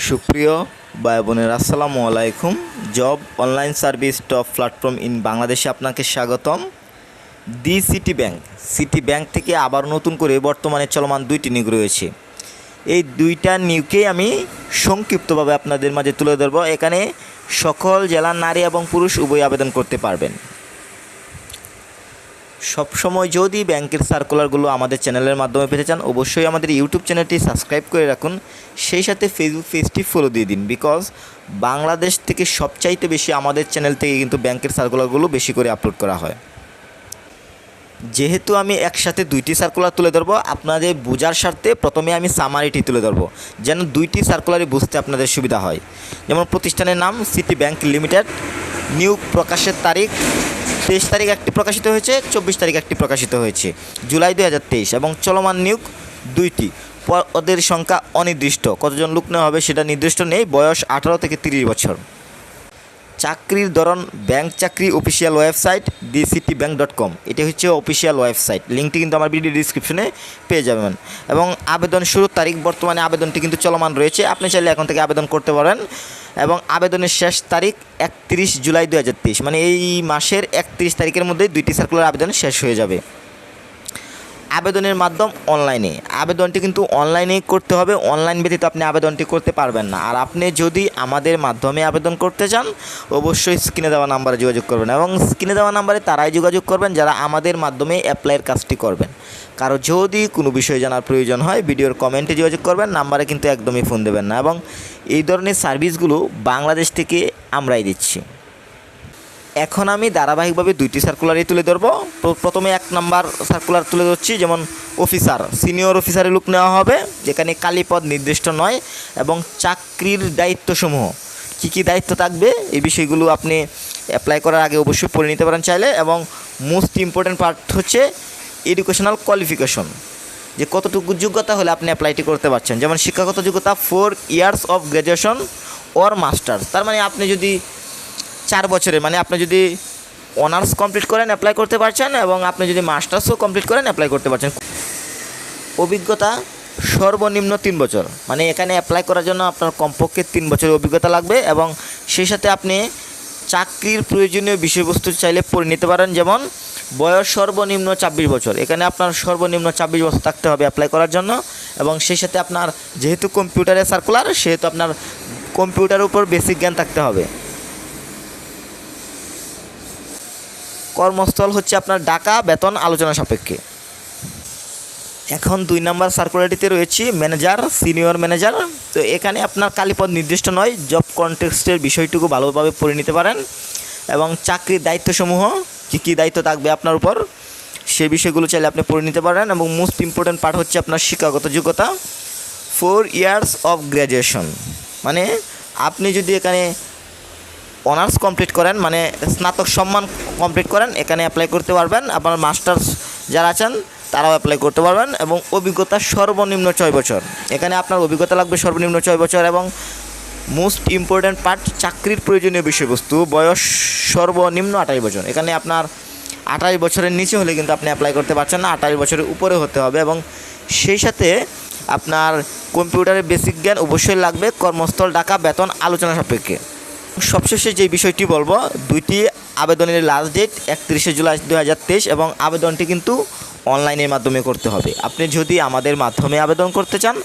সুপ্রিয় ভাই বোনের, আসসালামু আলাইকুম। Job online service top platform in বাংলাদেশে আপনাকে স্বাগতম। The city bank. City bank থেকে আবার নতুন করে বর্তমানে চলমান দুইটি নিয়োগ রয়েছে। এই দুইটা নিয়োগকেই আমি সংক্ষিপ্তভাবে আপনাদের মাঝে তুলে ধরবো। এখানে সকল জেলার নারী এবং পুরুষ উভয় আবেদন করতে পারবেন। সবসময় যদি ব্যাংকের সার্কুলারগুলো আমাদের চ্যানেলের মাধ্যমে পেতে চান, অবশ্যই আমাদের ইউটিউব চ্যানেলটি সাবস্ক্রাইব করে রাখুন। সেই সাথে ফেসবুক পেজটি ফলো দিয়ে দিন বিকজ বাংলাদেশ থেকে সবচাইতে বেশি আমাদের চ্যানেল থেকে কিন্তু ব্যাংকের সার্কুলারগুলো বেশি করে আপলোড করা হয়। যেহেতু আমি একসাথে দুইটি সার্কুলার তুলে ধরবো, আপনাদের বোঝার স্বার্থে প্রথমে আমি সামারিটি তুলে ধরবো, যেন দুইটি সার্কুলারই বুঝতে আপনাদের সুবিধা হয়। যেমন প্রতিষ্ঠানের নাম সিটি ব্যাংক লিমিটেড নিয়োগ প্রকাশের তারিখ তেইশ তারিখ একটি প্রকাশিত হয়েছে, চব্বিশ তারিখ একটি প্রকাশিত হয়েছে। জুলাই দুই হাজার তেইশ এবং চলমান নিয়োগ দুইটি। পদের সংখ্যা অনির্দিষ্ট। কতজন লোক নেওয়া হবে সেটা নির্দিষ্ট নেই, বয়স আঠারো থেকে তিরিশ বছর। চাকরির ধরন, ব্যাংক চাকরি, official website the city bank dot com এটি হচ্ছে অফিসিয়াল ওয়েবসাইট। লিঙ্কটি কিন্তু আমার ভিডিও ডিসক্রিপশনে পেয়ে যাবেন। এবং আবেদন শুরুর তারিখ, বর্তমানে আবেদনটি কিন্তু চলমান রয়েছে। আপনি চাইলে এখন থেকে আবেদন করতে পারেন। এবং আবেদনের শেষ তারিখ একত্রিশ জুলাই দু মানে এই মাসের একত্রিশ তারিখের মধ্যে দুইটি সার্কুলার আবেদন শেষ হয়ে যাবে। আবেদনের মাধ্যম অনলাইনে। আবেদনটি কিন্তু অনলাইনেই করতে হবে। অনলাইন ব্যতীত আপনি আবেদনটি করতে পারবেন না। আর আপনি যদি আমাদের মাধ্যমে আবেদন করতে চান, অবশ্যই স্ক্রিনে দেওয়া নাম্বারে যোগাযোগ করবেন এবং স্ক্রিনে দেওয়া নাম্বারে তারাই যোগাযোগ করবেন, যারা আমাদের মাধ্যমে অ্যাপ্লাইয়ের কাজটি করবেন। কারও যদি কোনো বিষয় জানার প্রয়োজন হয়, ভিডিওর কমেন্টে যোগাযোগ করবেন, নাম্বারে কিন্তু একদমই ফোন দেবেন না এবং এই ধরনের সার্ভিসগুলো বাংলাদেশ থেকে আমরাই দিচ্ছি। এখন আমি ধারাবাহিকভাবে দুইটি সার্কুলারই তুলে ধরবো। প্র- প্রথমে এক নাম্বার সার্কুলার তুলে ধরছি, যেমন অফিসার সিনিয়র অফিসারের লুক নেওয়া হবে, যেখানে কালীপদ নির্দিষ্ট নয়, এবং চাকরির দায়িত্বসমূহ। কী কী দায়িত্ব থাকবে? এই বিষয়গুলো আপনি অ্যাপ্লাই করার আগে অবশ্যই পড়ে নিতে পারেন চাইলে, এবং মোস্ট ইম্পর্ট্যান্ট পার্ট হচ্ছে এডুকেশনাল কোয়ালিফিকেশন যে কতটুকু যোগ্যতা হলে আপনি অ্যাপ্লাইটি করতে পারছেন। যেমন শিক্ষাগত যোগ্যতা four years of graduation or masters তার মানে আপনি যদি চার বছরে মানে আপনি যদি অনার্স কমপ্লিট করেন অ্যাপ্লাই করতে পারছেন এবং আপনি যদি মাস্টার্সও কমপ্লিট করেন অ্যাপ্লাই করতে পারছেন। অভিজ্ঞতা সর্বনিম্ন তিন বছর মানে এখানে অ্যাপ্লাই করার জন্য আপনার কমপক্ষে তিন বছরের অভিজ্ঞতা লাগবে এবং সেই সাথে আপনি চাকরির প্রয়োজনীয় বিষয়বস্তু চাইলে পড়ে নিতে পারেন, যেমন বয়স সর্বনিম্ন চব্বিশ বছর। এখানে আপনার সর্বনিম্ন চব্বিশ বছর থাকতে হবে অ্যাপ্লাই করার জন্য এবং সেই সাথে আপনার যেহেতু কম্পিউটারে সার্কুলার সেহেতু আপনার কম্পিউটারের উপর বেসিক জ্ঞান থাকতে হবে। কর্মস্থল হচ্ছে আপনার ডাকা বেতন আলোচনা সাপেক্ষে। এখন দুই নম্বর সার্কুলারটিতে রয়েছে ম্যানেজার, সিনিয়র ম্যানেজার। তো এখানে আপনার কালীপদ নির্দিষ্ট নয়, জব কনটেক্সটের বিষয়টুকু ভালোভাবে পড়ে নিতে পারেন। এবং চাকরির দায়িত্বসমূহ, কী কী দায়িত্ব থাকবে আপনার উপর সেই বিষয়গুলো চাইলে আপনি পড়ে নিতে পারেন। এবং মোস্ট ইম্পর্ট্যান্ট পার্ট হচ্ছে আপনার শিক্ষাগত যোগ্যতা ফোর ইয়ার্স অফ গ্র্যাজুয়েশন মানে আপনি যদি এখানে অনার্স কমপ্লিট করেন মানে স্নাতক সম্মান কমপ্লিট করেন, এখানে অ্যাপ্লাই করতে পারবেন। আপনার মাস্টার্স যারা আছেন, তারাও অ্যাপ্লাই করতে পারবেন এবং অভিজ্ঞতা সর্বনিম্ন ছয় বছর। এখানে আপনার অভিজ্ঞতা লাগবে সর্বনিম্ন ছয় বছর এবং মোস্ট ইম্পর্ট্যান্ট পার্ট চাকরির প্রয়োজনীয় বিষয়বস্তু, বয়স সর্বনিম্ন আঠাশ বছর। এখানে আপনার আঠাশ বছরের নিচে হলে কিন্তু আপনি অ্যাপ্লাই করতে পারছেন না, আঠাশ বছরের উপরে হতে হবে এবং সেই সাথে আপনার কম্পিউটারের বেসিক জ্ঞান অবশ্যই লাগবে, কর্মস্থল ডাকা বেতন, আলোচনা সাপেক্ষে। সবশেষে যে বিষয়টি বলব, দুইটি আবেদনের লাস্ট ডেট একত্রিশে জুলাই দু হাজার তেইশ এবং আবেদনটি কিন্তু অনলাইনের মাধ্যমে করতে হবে। আপনি যদি আমাদের মাধ্যমে আবেদন করতে চান,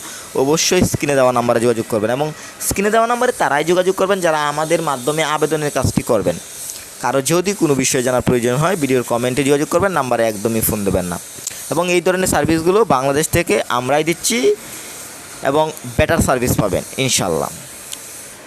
অবশ্যই স্ক্রিনে দেওয়া নাম্বারে যোগাযোগ করবেন এবং স্ক্রিনে দেওয়া নাম্বারে তারাই যোগাযোগ করবেন যারা আমাদের মাধ্যমে আবেদনের কাজটি করবেন। কারও যদি কোনো বিষয়ে জানার প্রয়োজন হয়, ভিডিওর কমেন্টে যোগাযোগ করবেন, নাম্বারে একদমই ফোন দেবেন না। এবং এই ধরনের সার্ভিসগুলো বাংলাদেশ থেকে আমরাই দিচ্ছি এবং বেটার সার্ভিস পাবেন ইনশাল্লাহ